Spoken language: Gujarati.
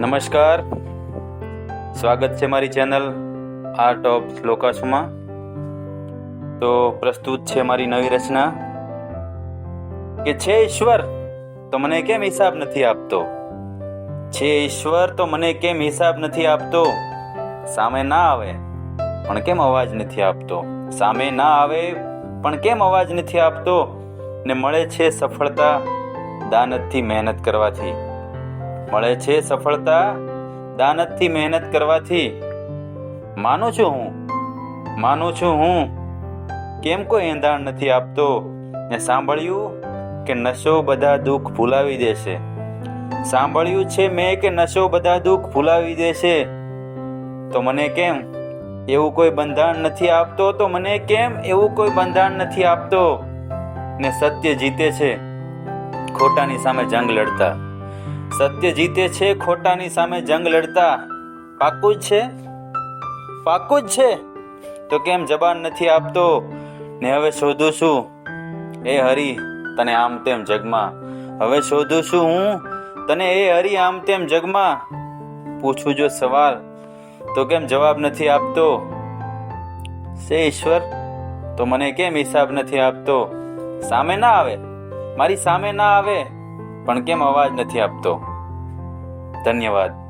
નમસ્કાર. સ્વાગત છે મારી ચેનલ આર્ટ ઓફ શ્લોકાસુમાં તો પ્રસ્તુત છે મારી નવી રચના કે છે ઈશ્વર તો મને કેમ હિસાબ નથી આપતો? છે ઈશ્વર તો મને કેમ હિસાબ નથી આપતો? સામે ના આવે, પણ કેમ અવાજ નથી આપતો? સામે ના આવે, પણ કેમ અવાજ નથી આપતો? ને મળે છે સફળતા દાનતથી મહેનત કરવાથી. મળે છે સફળતા, દાનતથી મહેનત કરવાથી. માનું છું હું, માનું છું હું, કેમ કોઈ એંધાણ નથી આપતો? ને સાંભળ્યું કે નશો બધા દુઃખ ભૂલાવી દેશે. સાંભળ્યું છે મેં કે નશો બધા દુઃખ ભૂલાવી દેશે. તો મને કેમ? એવું કોઈ બંધાણ નથી આપતો? તો મને કેમ એવું કોઈ બંધાણ નથી આપતો? ને સત્ય જીતે છે. ખોટાની સામે જંગ લડતા. સત્ય જીતે છે, ખોટાની સામે જંગ લડતા. પાકું જ છે? પાકું જ છે? તો કેમ જબાન નથી આપતો? ને હવે શોધું છું એ હરી, તને આમ તેમ જગમાં. હવે શોધું છું હું? તને એ હરી આમ તેમ જગમાં? પૂછું જો સવાલ. તો કેમ જવાબ નથી આપતો? સે ઈશ્વર, તો મને કેમ હિસાબ નથી આપતો? સામે ના આવે. મારી સામે ના આવે. પણ કેમ અવાજ નથી આપતો? ધન્યવાદ.